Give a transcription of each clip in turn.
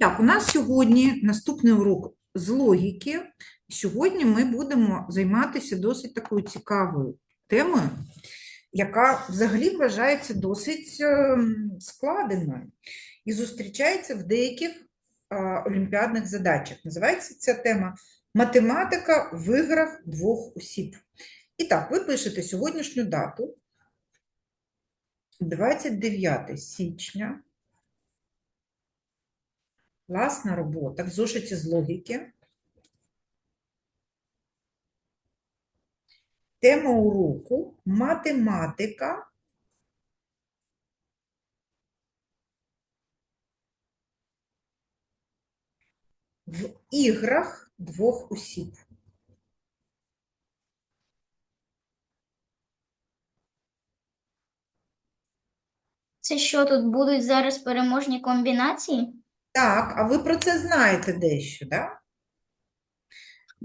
Так, у нас сьогодні наступний урок з логіки. Сьогодні ми будемо займатися досить такою цікавою темою, яка взагалі вважається досить ем, складеною і зустрічається в деяких олімпіадних задачах. Називається ця тема Математика в іграх двох осіб. І так, ви пишете сьогоднішню дату, 29 січня. Класна робота в зошиті з логіки. Тема уроку математика. В іграх двох осіб. Це що тут будуть зараз переможні комбінації? Так, а ви про це знаєте дещо, так?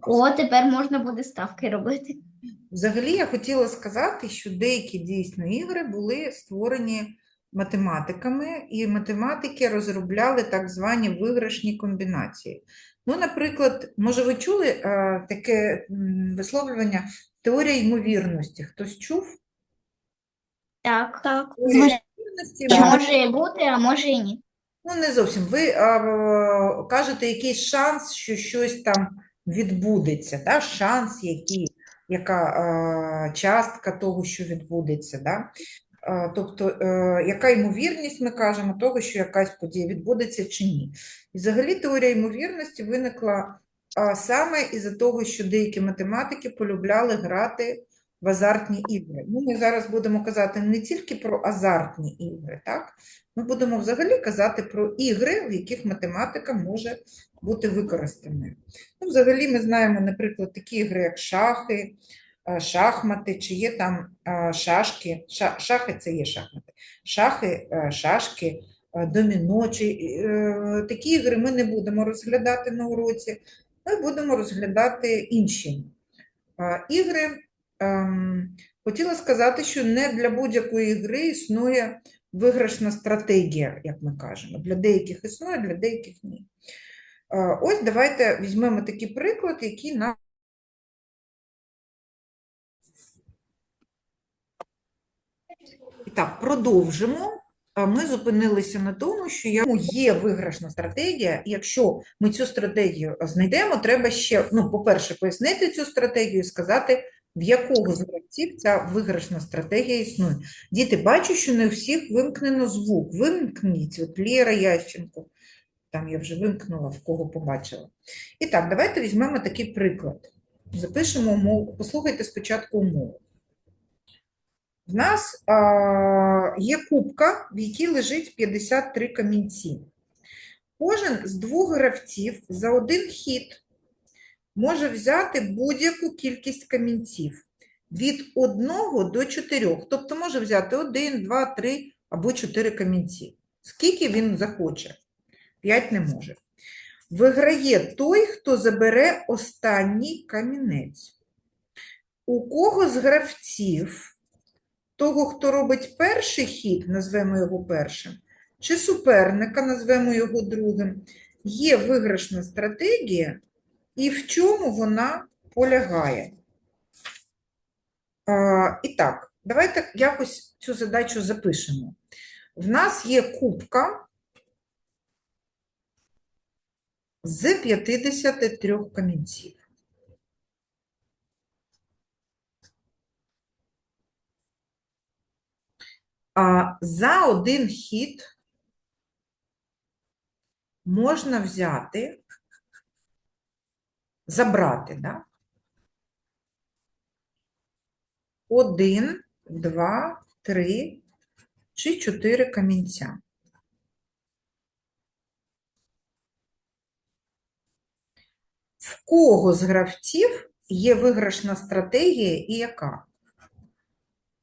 О, тепер можна буде ставки робити. Взагалі, я хотіла сказати, що деякі дійсно ігри були створені математиками, і математики розробляли так звані виграшні комбінації. Ну, наприклад, може, ви чули е, таке висловлювання теорія ймовірності? Хтось чув? Так, так. Теорія ймовірності може і бути, а може і ні. Ну, не зовсім. Ви а, кажете якийсь шанс, що щось там відбудеться, да? Шанс, який, яка а, частка того, що відбудеться, да? А, тобто, е, яка ймовірність, ми кажемо, того, що якась подія відбудеться чи ні. І взагалі теорія ймовірності виникла а, саме із-за того, що деякі математики полюбляли грати в азартні ігри. Ну, ми зараз будемо казати не тільки про азартні ігри, так? Ми будемо взагалі казати про ігри, в яких математика може бути використаною. Ну, взагалі ми знаємо, наприклад, такі ігри, як шахи, шахмати, чи є там шашки. Шахи це є шахмати. Шахи, шашки, доміно. Чи, е, такі ігри ми не будемо розглядати на уроці. Ми будемо розглядати інші ігри. Ем, Хотіла сказати, що не для будь-якої гри існує виграшна стратегія, як ми кажемо. Для деяких існує, для деяких ні. Е, Ось давайте візьмемо такий приклад, який нам. Так, продовжимо. Ми зупинилися на тому, що є виграшна стратегія, якщо ми цю стратегію знайдемо, треба ще, ну, по-перше, пояснити цю стратегію і сказати, в якого з гравців ця виграшна стратегія існує. Діти, бачу, що не у всіх вимкнено звук. Вимкніть, от Лєра Ященко. Там я вже вимкнула, в кого побачила. І так, давайте візьмемо такий приклад. Запишемо умову. Послухайте спочатку умову. В нас а, є кубка, в якій лежить 53 камінці. Кожен з двох гравців за один хід може взяти будь-яку кількість камінців від 1 до 4. Тобто може взяти 1, 2, 3 або 4 камінці. Скільки він захоче. 5 не може. Виграє той, хто забере останній камінець. У кого з гравців того, хто робить перший хід, назвемо його першим, чи суперника, назвемо його другим, є виграшна стратегія, і в чому вона полягає. А, і так, давайте якось цю задачу запишемо. В нас є кубка з 53 камінців. А за один хід можна взяти, забрати, да? Один, два, три чи чотири камінця. В кого з гравців є виграшна стратегія і яка?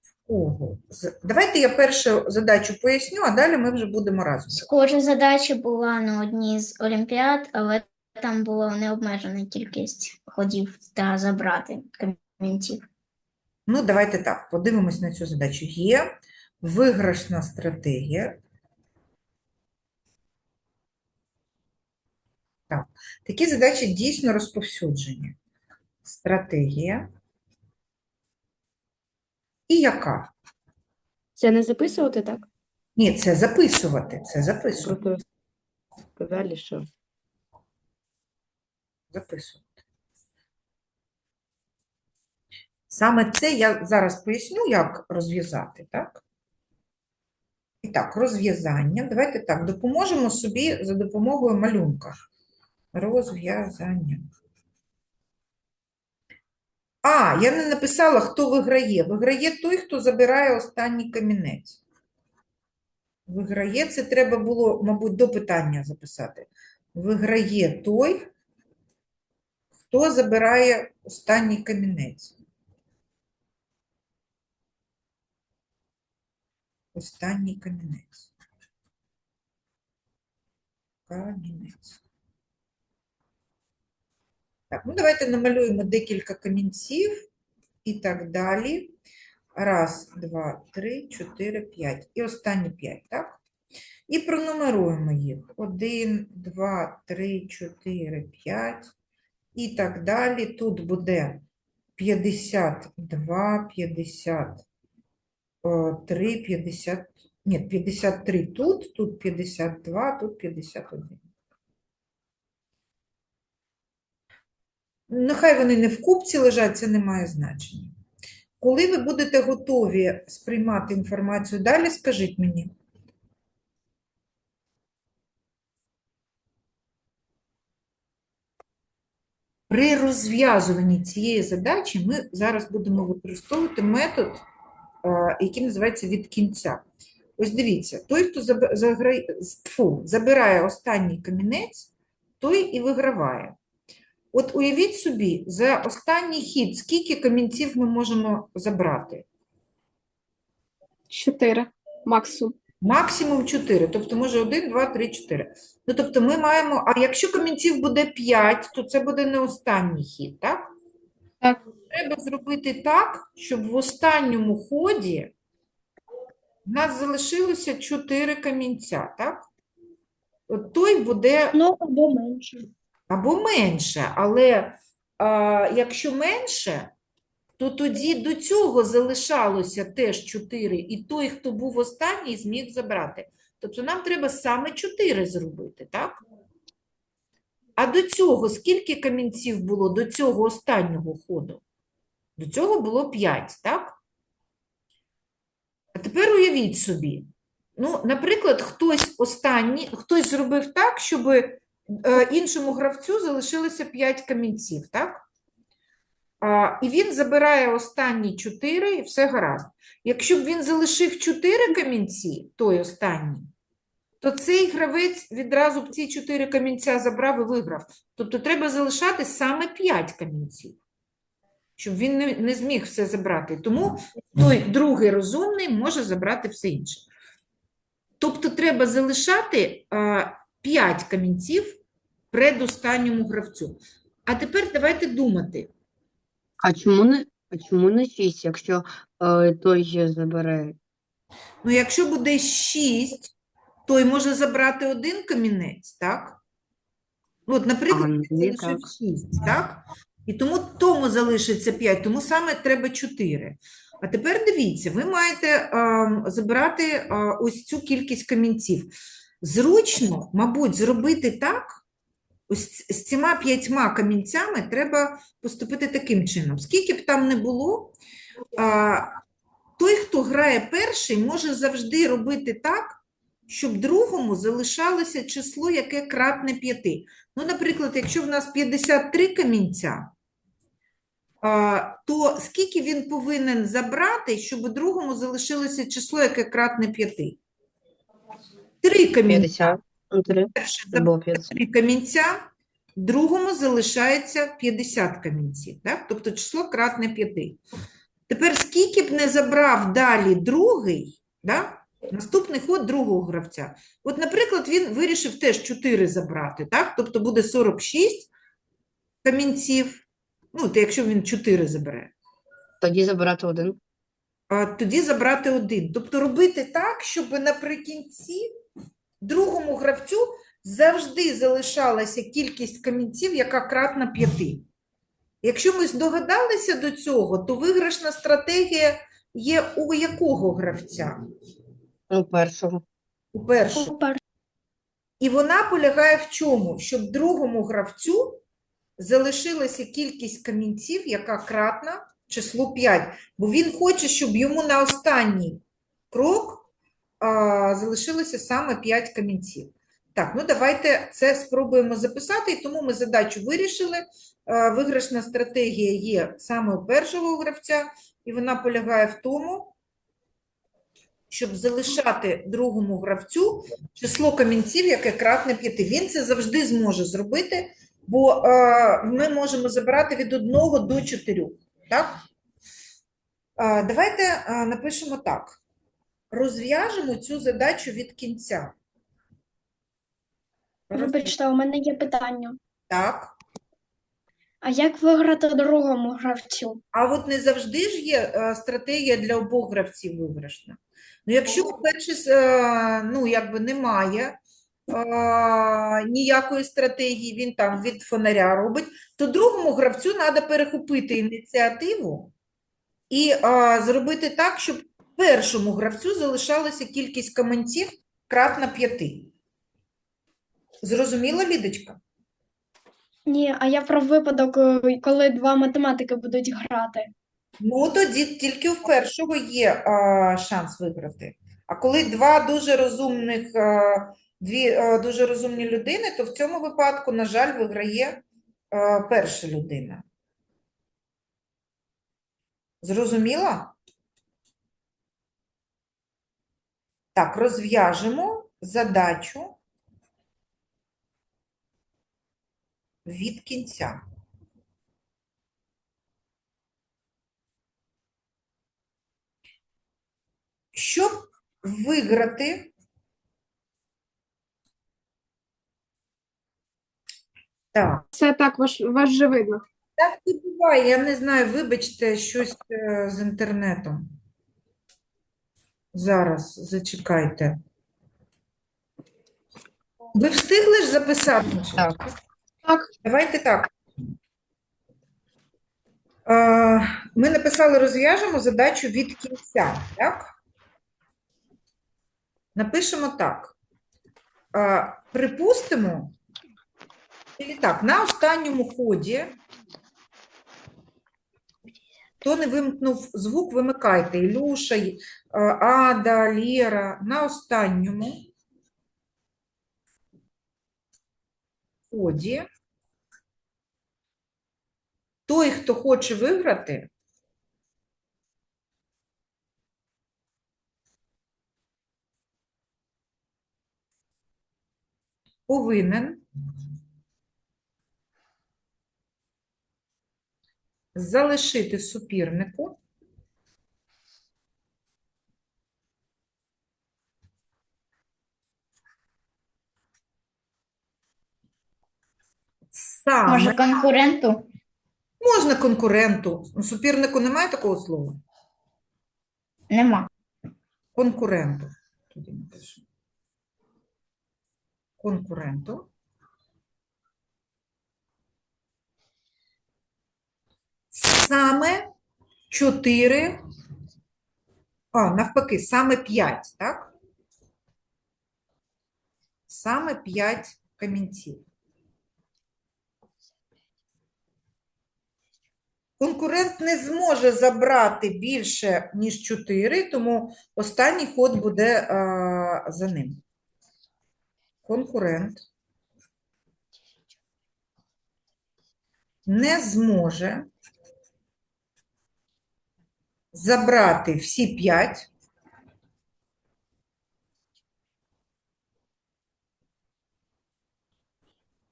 В кого? Давайте я першу задачу поясню, а далі ми вже будемо разом. Схожа задача була на одній з олімпіад, але там була необмежена кількість ходів та забрати камінців. Ну, давайте так, подивимось на цю задачу. Є виграшна стратегія Так, Такі задачі дійсно розповсюджені. Стратегія. І яка? Це не записувати, так? Ні, це записувати. Це записувати. Сказали, що записувати. Саме це я зараз поясню, як розв'язати, так? І так, розв'язання. Давайте так, допоможемо собі за допомогою малюнка. Розв'язання. А, я не написала, хто виграє. Виграє той, хто забирає останній камінець. Виграє, це треба було, мабуть, до питання записати. Виграє той, хто забирає останній камінець. Останній камінець. Камінець. Так, ну давайте намалюємо декілька камінців і так далі. Раз, два, три, чотири, п'ять. І останні п'ять, так? І пронумеруємо їх. Один, два, три, чотири, п'ять. І так далі. Тут буде 52, 53, 50, ні, 53 тут, тут 52, тут 51. Нехай вони не в купці лежать, це не має значення. Коли ви будете готові сприймати інформацію далі, скажіть мені. При розв'язуванні цієї задачі ми зараз будемо використовувати метод, е, який називається від кінця. Ось дивіться, той, хто забирає останній камінець, той і виграває. От уявіть собі, за останній хід, скільки камінців ми можемо забрати? Чотири максимум. Максимум 4, тобто може 1, 2, 3, 4. Ну, тобто ми маємо, а якщо камінців буде 5, то це буде не останній хід, так? Так. Треба зробити так, щоб в останньому ході в нас залишилося 4 камінця, так? От той буде Ну, або менше. або менше, але а, якщо менше, то тоді до цього залишалося теж 4, і той, хто був останній, зміг забрати. Тобто нам треба саме 4 зробити, так? А до цього скільки камінців було до цього останнього ходу? До цього було 5, так? А тепер уявіть собі, ну, наприклад, хтось останній, хтось зробив так, щоб е, іншому гравцю залишилося 5 камінців, так? І він забирає останні 4, і все гаразд. Якщо б він залишив 4 камінці, той останній, то цей гравець відразу б ці 4 камінця забрав і виграв. Тобто треба залишати саме 5 камінців, щоб він не, не зміг все забрати. Тому той другий розумний може забрати все інше. Тобто треба залишати а, 5 камінців предостанньому гравцю. А тепер давайте думати. А чому не, а чому не 6, якщо е, той забере? Ну, якщо буде 6, той може забрати один камінець, так? Ну, От, наприклад, А, ні, залишив так. 6, так? І тому тому залишиться 5, тому саме треба 4. А тепер дивіться, ви маєте ем, забирати е, ось цю кількість камінців. Зручно, мабуть, зробити так, ось з цими п'ятьма камінцями треба поступити таким чином. Скільки б там не було, той, хто грає перший, може завжди робити так, щоб другому залишалося число, яке кратне 5. Ну, наприклад, якщо в нас 53 камінця, то скільки він повинен забрати, щоб другому залишилося число, яке кратне 5? Три камінця. 53 Перший або 50. три камінця, другому залишається 50 камінців, так? Тобто число кратне 5. Тепер скільки б не забрав далі другий, да? наступний ход другого гравця. От, наприклад, він вирішив теж 4 забрати, так? Тобто буде 46 камінців, ну, то якщо він 4 забере. Тоді забирати один. А тоді забрати один. Тобто робити так, щоб наприкінці другому гравцю завжди залишалася кількість камінців, яка кратна 5. Якщо ми здогадалися до цього, то виграшна стратегія є у якого гравця? У першого. У першого. І вона полягає в чому? Щоб другому гравцю залишилася кількість камінців, яка кратна числу 5. Бо він хоче, щоб йому на останній крок залишилося саме 5 камінців. Так, ну давайте це спробуємо записати, і тому ми задачу вирішили. Е, Виграшна стратегія є саме у першого гравця, і вона полягає в тому, щоб залишати другому гравцю число камінців, яке кратне 5. Він це завжди зможе зробити, бо е, ми можемо забирати від 1 до 4. Так? Е, давайте напишемо так. Розв'яжемо цю задачу від кінця. Вибачте, у мене є питання. Так. А як виграти другому гравцю? А от не завжди ж є е, стратегія для обох гравців виграшна. Ну, якщо с- е, ну, якби немає е, ніякої стратегії, він там від фонаря робить, то другому гравцю треба перехопити ініціативу і е, зробити так, щоб першому гравцю залишалася кількість каменців кратна п'яти. Зрозуміла, Лідочка? Ні, а я про випадок, е, коли два математики будуть грати. Ну, тоді тільки в першого є а, шанс виграти. А коли два дуже розумних, а, дві а, дуже розумні людини, то в цьому випадку, на жаль, виграє а, перша людина. Зрозуміла? Так, розв'яжемо задачу від кінця. Щоб виграти, так, Це так, ваш, вас вже видно. так і буває, я не знаю, вибачте, щось е, з інтернетом. Зараз, зачекайте. Ви встигли ж записати? Так. Так. Давайте так. Е, Ми написали, розв'яжемо задачу від кінця, так? Напишемо так. Е, Припустимо, і так, на останньому ході, хто не вимкнув звук, вимикайте. Ілюша, е, Ада, Лєра, на останньому. Ході той, хто хоче виграти, повинен залишити супернику саме Може, конкуренту? Можна конкуренту. У супернику немає такого слова? Нема. Конкуренту. Тоді напишу. Конкуренту. Саме 4, а, навпаки, саме 5, так? Саме 5 камінців. Конкурент не зможе забрати більше, ніж 4, тому останній ход буде а, за ним. Конкурент не зможе забрати всі 5,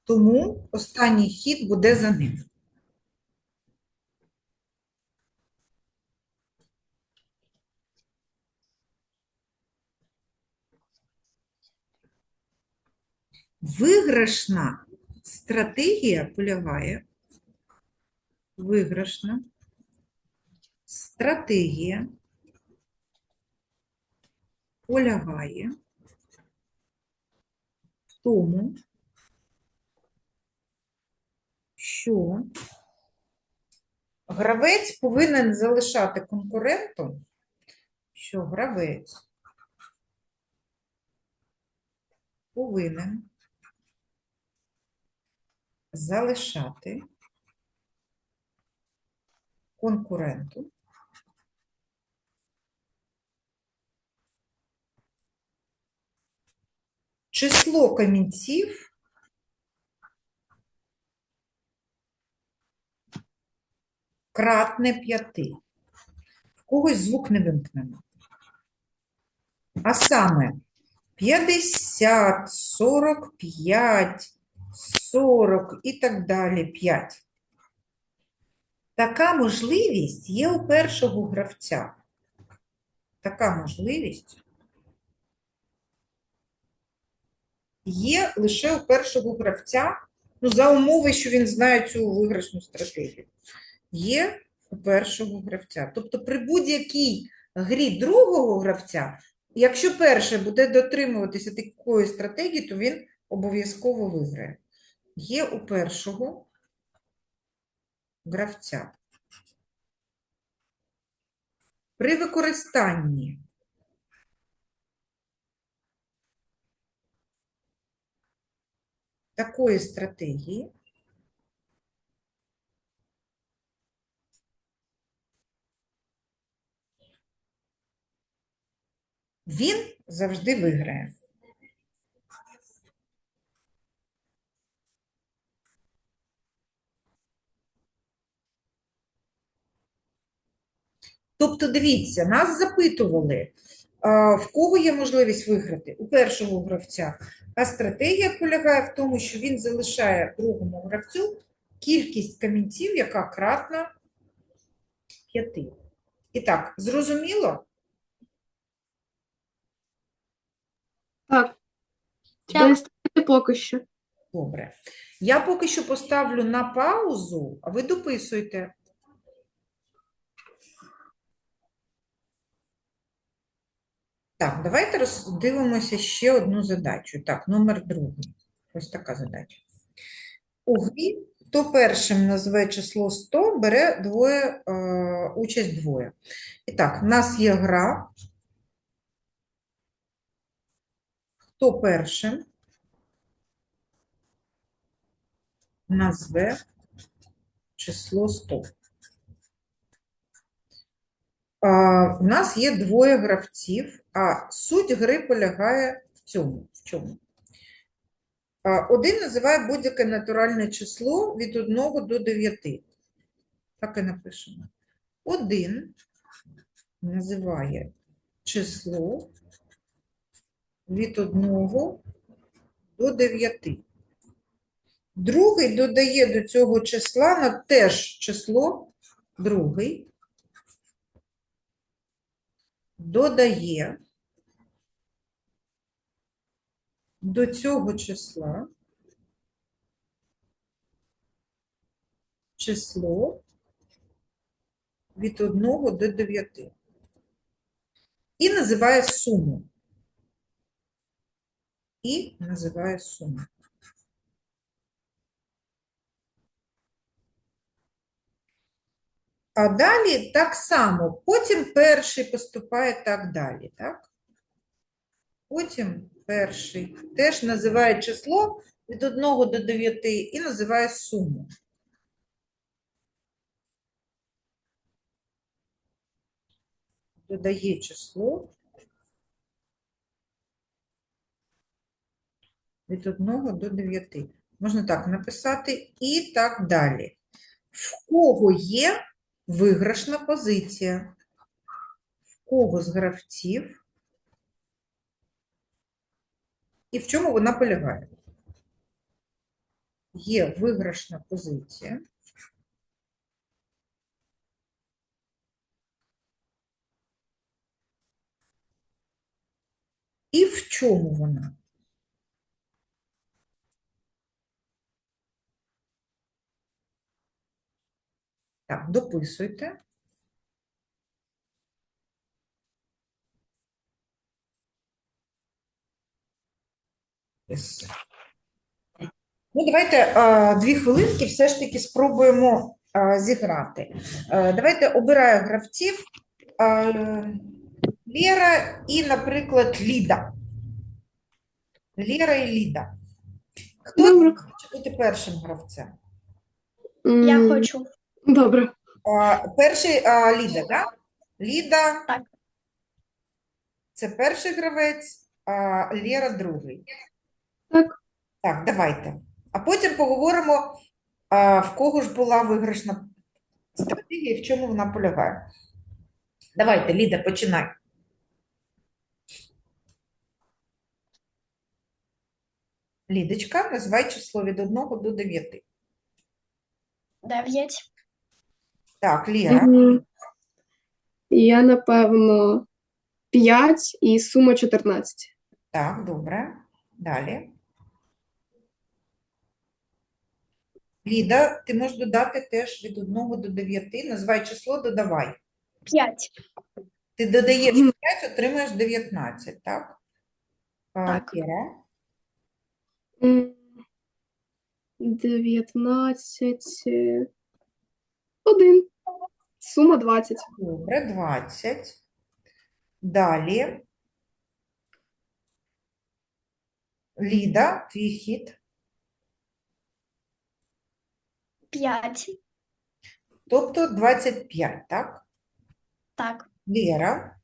тому останній хід буде за ним. Виграшна стратегія полягає. Виграшна стратегія полягає в тому, що гравець повинен залишати конкуренту, що гравець повинен залишати конкуренту число камінців кратне п'яти. В когось звук не вимкнено. А саме 50, 45, 40 і так далі 5. Така можливість є у першого гравця. Така можливість є лише у першого гравця, ну, за умови, що він знає цю виграшну стратегію. Є у першого гравця. Тобто при будь-якій грі другого гравця, якщо перший буде дотримуватися такої стратегії, то він обов'язково виграє. Є у першого гравця. При використанні такої стратегії він завжди виграє. Тобто, дивіться, нас запитували, в кого є можливість виграти? У першого гравця. А стратегія полягає в тому, що він залишає другому гравцю кількість камінців, яка кратна 5. І так, зрозуміло? Так. Достатньо поки що. Добре. Я поки що поставлю на паузу, а ви дописуйте. Так, давайте роздивимося ще одну задачу. Так, номер другий. Ось така задача. У грі, хто першим назве число 100, бере двоє, е, участь двоє. І так, в нас є гра. Хто першим назве число 100. У нас є двоє гравців, а суть гри полягає в цьому. В чому? Один називає будь-яке натуральне число від 1 до 9. Так і напишемо. Один називає число від 1 до 9. Другий додає до цього числа на теж число, другий додає до цього числа число від 1 до 9 і називає суму. І називає суму. А далі так само. Потім перший поступає так далі, так? Потім перший теж називає число від 1 до 9 і називає суму. Додає число від 1 до 9. Можна так написати і так далі. В кого є виграшна позиція. В кого з гравців і в чому вона полягає? Є виграшна позиція. І в чому вона? Так, дописуйте. Ну, давайте дві хвилинки все ж таки спробуємо зіграти. Давайте обираю гравців Лєра і, наприклад, Ліда. Лєра і Ліда. Хто хоче бути першим гравцем? Я хочу. Добре. А, перший а, Ліда, так? Ліда. Так. Це перший гравець, а Лєра другий. Так. Так, давайте. А потім поговоримо, а, в кого ж була виграшна стратегія і в чому вона полягає. Давайте, Ліда, починай. Лідочка, називай число від 1 до 9. Дев'ять. Так. Мгм. Я, напевно, 5 і сума 14. Так, добре. Далі. Ліда, ти можеш додати теж від 1 до 9. Називай число, додавай. П'ять. Ти додаєш Мгм. 5, отримаєш 19, так? А, Так. Кіра? М, 19. е, 1. Сума 20. Добре, 20. Далі. Ліда, твій хід. П'ять. Тобто 25, так? Так. Лєра.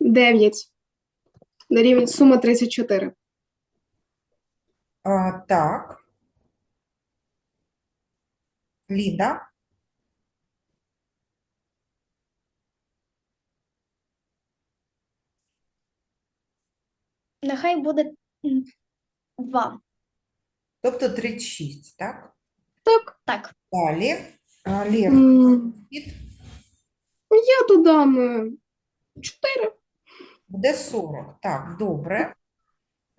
9. Дорівнює сума 34. А, так. Ліда. Нехай буде два. Тобто 36, так? Так. Так. Далі. А, М, хід Я додам 4. буде 40. Так, добре.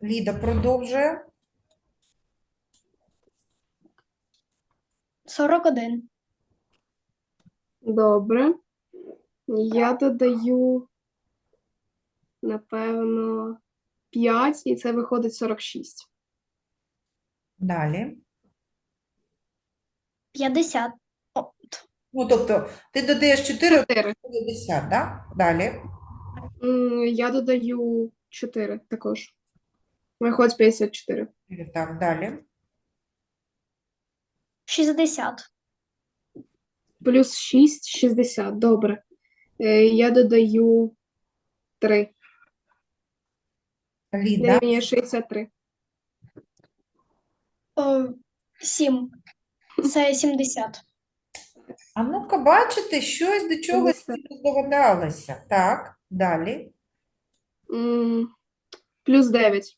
Ліда продовжує. Сорок один. Добре. Я додаю, напевно, 5, і це виходить 46. Далі. П'ятдесят. О, Ну, тобто, ти додаєш 4, 4. 50, так? Далі. Я додаю 4 також. Виходить 54. Так, далі. шістдесят. Плюс 6, 60. Добре. Е, Я додаю 3. Ліда. Дорівнює 63. О, сім. Це сімдесят. А ну-ка, бачите, щось до чогось 50. ви здогадалися. Так, далі. М, Плюс 9.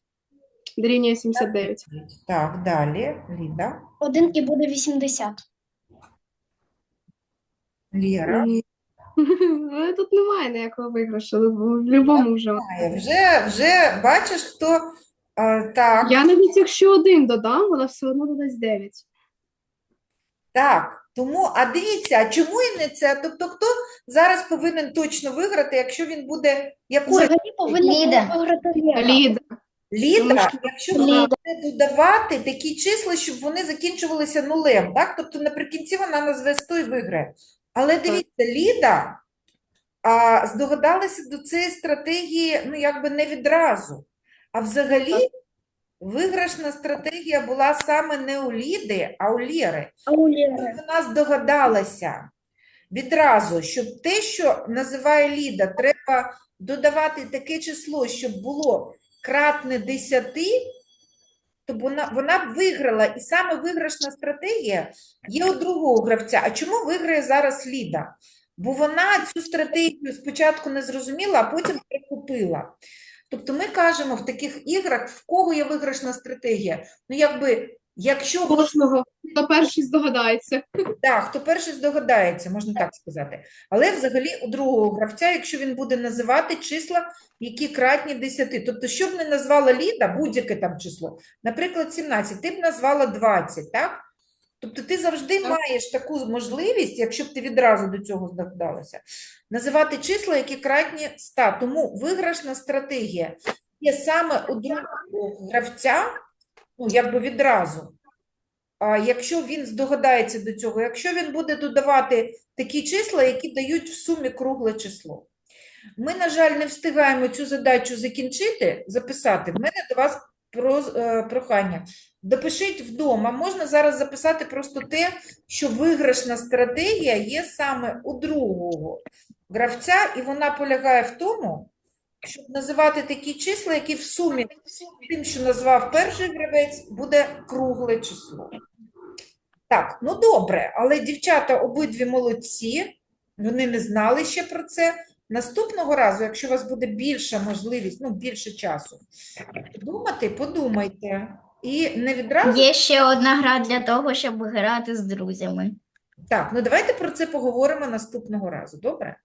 Дорівнює 79. Так, далі. Ліда. Один і буде вісімдесят. Лєра. М. Ну, Тут немає ніякого виграшу. В будь-якому вже. Вже, вже бачиш, хто а, так, Я навіть якщо один додам, вона все одно додасть 9. так. Тому, а дивіться, а чому і не це? Тобто, хто зараз повинен точно виграти, якщо він буде якою? Взагалі Ліда. виграти Ліда. Ліда, Тому якщо вона буде додавати такі числа, щоб вони закінчувалися нулем, так? Тобто наприкінці вона назве 100 і виграє. Але дивіться, Ліда а, здогадалася до цієї стратегії, ну, якби не відразу. А взагалі виграшна стратегія була саме не у Ліди, а у Лєри. А у Лєри. Вона здогадалася відразу, щоб те, що називає Ліда, треба додавати таке число, щоб було кратне 10, то вона, вона б виграла. І саме виграшна стратегія є у другого гравця. А чому виграє зараз Ліда? Бо вона цю стратегію спочатку не зрозуміла, а потім прикупила. Тобто ми кажемо в таких іграх, в кого є виграшна стратегія. Ну, якби, якщо Кожного, хто перший здогадається. так, хто перший здогадається, можна так сказати. Але взагалі у другого гравця, якщо він буде називати числа, які кратні 10. Тобто, що б не назвала Ліда, будь-яке там число, наприклад, 17, ти б назвала 20, так? Тобто ти завжди Так. маєш таку можливість, якщо б ти відразу до цього здогадалася, називати числа, які кратні 100. Тому виграшна стратегія є саме у другого гравця, ну, якби відразу. а, якщо він здогадається до цього, якщо він буде додавати такі числа, які дають в сумі кругле число. Ми, на жаль, не встигаємо цю задачу закінчити, записати. В мене до вас е, прохання. Допишіть вдома. Можна зараз записати просто те, що виграшна стратегія є саме у другого гравця, і вона полягає в тому, щоб називати такі числа, які в сумі з тим, що назвав перший гравець, буде кругле число. Так, ну добре, але дівчата обидві молодці, вони не знали ще про це. Наступного разу, якщо у вас буде більша можливість, ну більше часу, думати, подумайте. І не відразу. Є ще одна гра для того, щоб грати з друзями. Так, ну давайте про це поговоримо наступного разу, добре?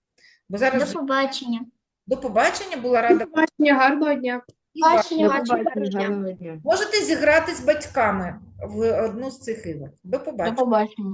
Бо зараз До побачення. До побачення, була рада Побачення, гарного дня. Бачення. Гарного дня. Можете зіграти з батьками в одну з цих ігор. До побачення. побачення.